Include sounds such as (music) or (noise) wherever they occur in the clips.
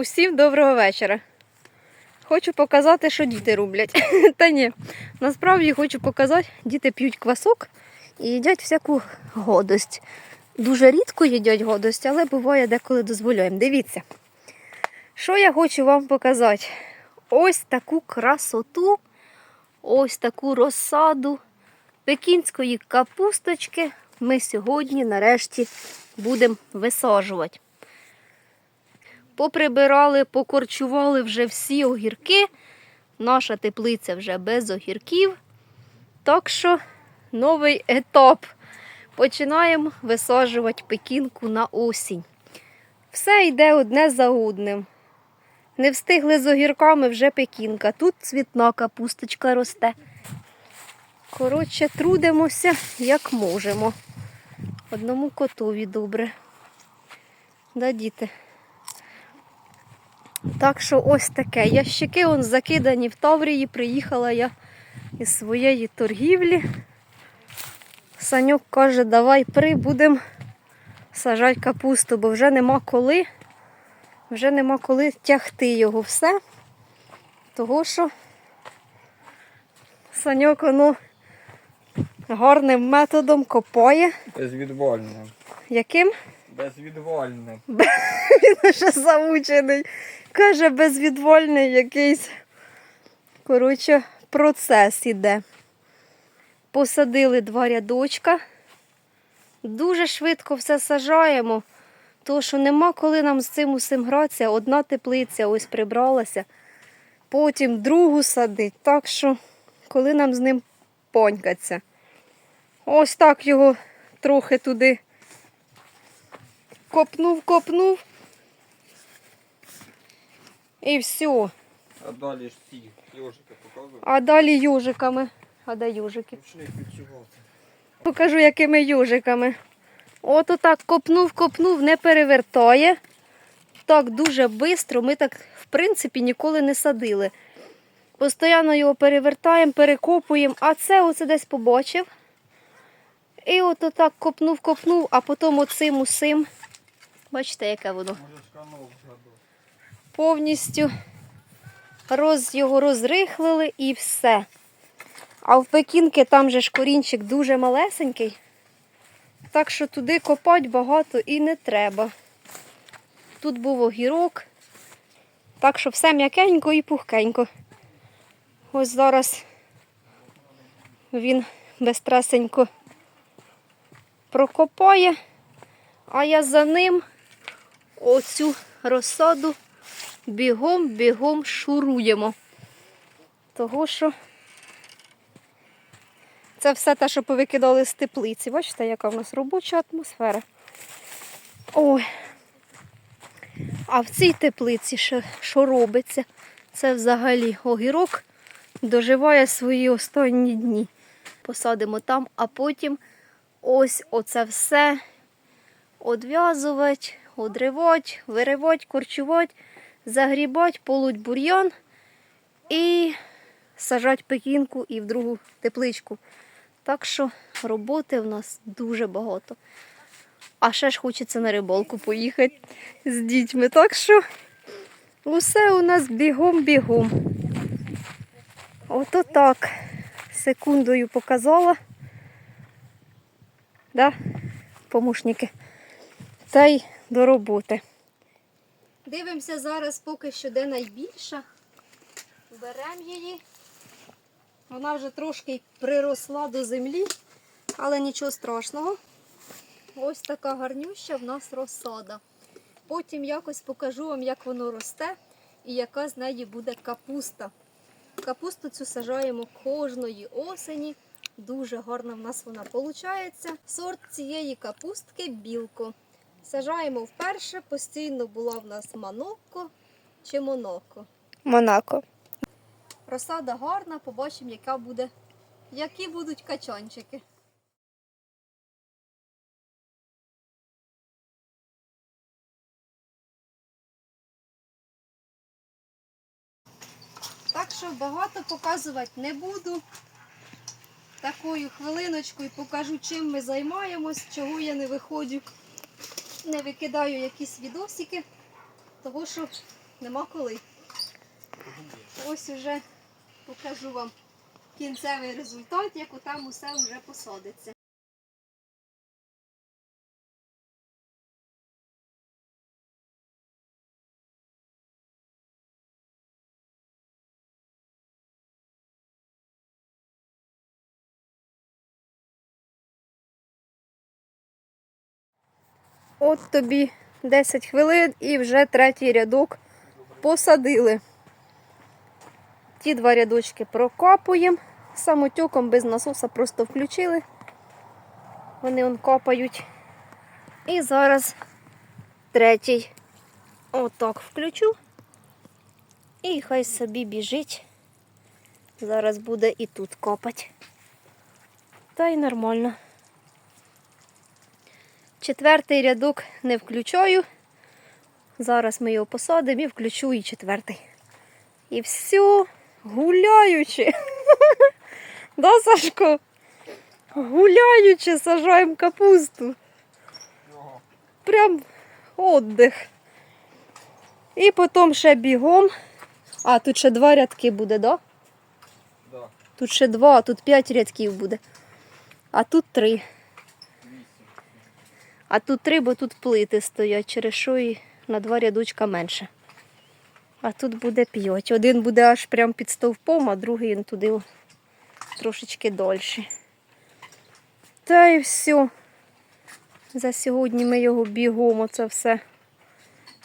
Усім доброго вечора. Хочу показати, що діти роблять. (laughs) Та ні, насправді хочу показати, діти п'ють квасок і їдять всяку годость. Дуже рідко їдять годость, але буває деколи дозволяємо. Дивіться, що я хочу вам показати. Ось таку красоту, ось таку розсаду пекінської капусточки ми сьогодні нарешті будемо висаджувати. Поприбирали, покорчували вже всі огірки. Наша теплиця вже без огірків. Так що новий етап. Починаємо висаджувати пекінку на осінь. Все йде одне за одним. Не встигли з огірками вже пекінка. Тут цвітна капусточка росте. Коротше, трудимося як можемо. Одному котові добре. Да, діти? Так що ось таке. Ящики он закидані в Таврії. Приїхала я із своєї торгівлі. Санюк каже, давай при будемо сажати капусту, бо вже нема коли. Вже нема коли тягти його все. Того що Саньок воно гарним методом копає. Безвідвольно. Яким? Безвідвольно. (laughs) Він ще замучений. Каже, безвідвольний якийсь. Коротше, процес іде. Посадили два рядочка. Дуже швидко все сажаємо, тому що нема коли нам з цим усім гратися. Одна теплиця ось прибралася, потім другу садить. Так що, коли нам з ним понькаться. Ось так його трохи туди копнув, копнув. І все. А далі ж ці йожики показують. А далі южиками. А де южики? Покажу, якими южиками. От отак копнув, копнув, не перевертає. Так дуже швидко. Ми так, в принципі, ніколи не садили. Постоянно його перевертаємо, перекопуємо, а це оце десь побачив. І от отак копнув, копнув, а потім оцим усим. Бачите, яке воно? Повністю роз, його розрихлили і все. А в Пекінки там же ж корінчик дуже малесенький, так що туди копати багато і не треба. Тут був огірок, так що все м'якенько і пухкенько. Ось зараз він безтресенько прокопає, а я за ним оцю розсаду бігом-бігом шуруємо. Того що це все те, що повикидали з теплиці. Бачите, яка в нас робоча атмосфера. Ой. А в цій теплиці що, що робиться? Це взагалі огірок доживає свої останні дні. Посадимо там, а потім ось оце все одв'язувати, одривати, виривати, корчувати, загрібати, полуть бур'ян і сажати пекінку і в другу тепличку. Так що роботи в нас дуже багато. А ще ж хочеться на рибалку поїхати з дітьми. Так що усе у нас бігом-бігом. Ото так. Секундою показала. Да? Помощники. Та й до роботи. Дивимося зараз поки що де найбільша. Беремо її. Вона вже трошки приросла до землі, але нічого страшного. Ось така гарнюща в нас розсада. Потім якось покажу вам, як воно росте і яка з неї буде капуста. Капусту цю сажаємо кожної осені. Дуже гарна в нас вона виходить. Сорт цієї капустки білко. Сажаємо вперше, постійно була в нас манокко чи моноко. Монако. Розсада гарна, побачимо, яка буде, які будуть качанчики. Так що багато показувати не буду. Такою хвилиночкою покажу, чим ми займаємось, чого я не виходжу, не викидаю якісь відосики, тому що Нема коли. Ось уже покажу вам кінцевий результат, як там усе вже посадиться. От тобі 10 хвилин і вже третій рядок посадили. Ті два рядочки прокопуємо. Самотюком без насоса просто включили. Вони он копають. І зараз третій. Отак включу. І хай собі біжить. Зараз буде і тут копати. Та й нормально. Четвертий рядок не включаю. Зараз ми його посадимо і включу і четвертий. І все, гуляючи. (laughs) Да, Сашко? Гуляючи, сажаємо капусту. Прям отдих. І потім ще бігом. А, тут ще два рядки буде, да? Да. Тут ще два, а тут п'ять рядків буде. А тут три. А тут три, бо тут плити стоять, через що і на два рядочка менше. А тут буде п'ять. Один буде аж прям під стовпом, а другий він туди трошечки дольше. Та і все. За сьогодні ми його бігом оце все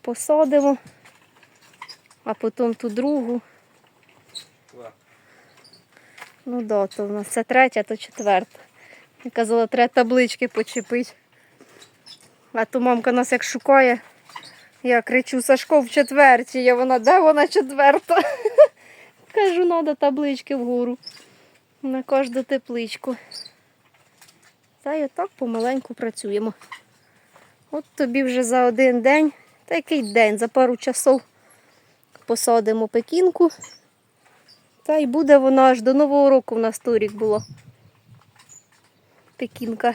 посадимо. А потім ту другу. Ну да, то в нас це третя, то четверта. Я казала, треба таблички почепити. А то мамка нас як шукає. Я кричу Сашко в четвертій, а вона де вона четверта? (laughs) Кажу, треба таблички вгору. На кожну тепличку. Та й отак помаленьку працюємо. От тобі вже за один день, та який день, за пару часов посадимо пекінку. Та й буде вона аж до Нового року в нас торік було. Пекінка.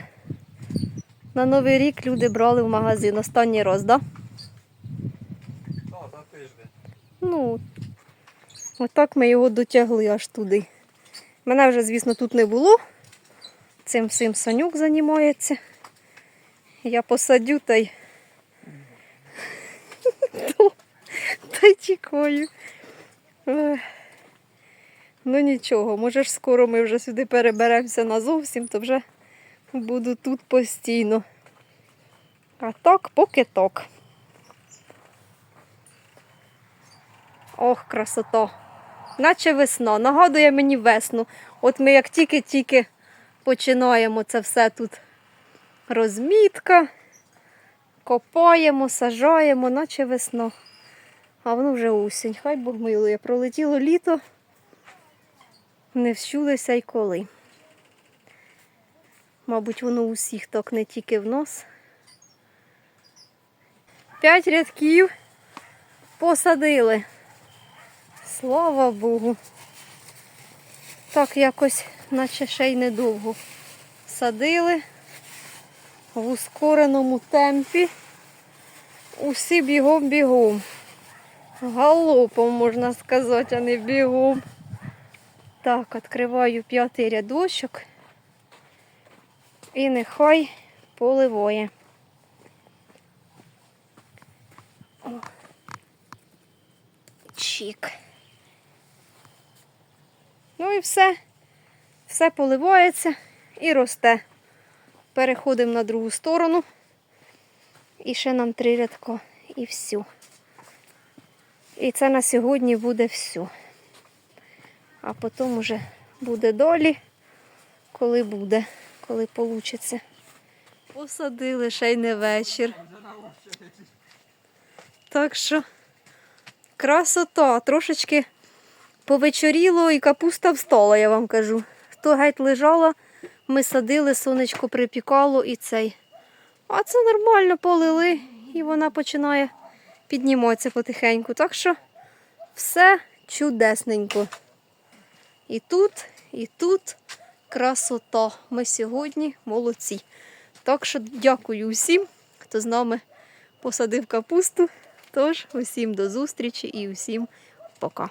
На Новий рік люди брали в магазин останній раз, так? Да? Да, за тиждень. Ну, отак ми його дотягли аж туди. Мене вже, звісно, тут не було. Цим всім Санюк займається. Я посадю та й. Та й. Ех. Ну нічого, може ж скоро ми вже сюди переберемося назовсім, то вже буду тут постійно. А так, поки так. Ох, красота. Наче весна. Нагадує мені весну. От ми як тільки-тільки починаємо це все тут розмітка, копаємо, сажаємо, наче весна. А воно вже осінь. Хай Бог милує. Пролетіло літо. Не вщулися й коли. Мабуть, воно у всіх так не тільки в нас. П'ять рядків посадили. Слава Богу. Так якось, наче ще й недовго садили в ускореному темпі. Усі бігом-бігом. Галопом, можна сказати, а не бігом. Так, відкриваю п'ятий рядочок. І нехай поливає. О. Чік. Ну і все. Все поливається і росте. Переходимо на другу сторону. І ще нам три рядка. І все. І це на сьогодні буде все. А потім уже буде долі, коли буде, коли вийде. Посадили ще й не вечір. Так що красота, трошечки повечоріло і капуста встала, я вам кажу. Хто геть лежала, ми садили, сонечко припікало і цей. А це нормально полили, і вона починає підніматися потихеньку. Так що все чудесненько. І тут, і тут красота. Ми сьогодні молодці. Так що дякую усім, хто з нами посадив капусту, Тож, усім до зустрічі і усім пока.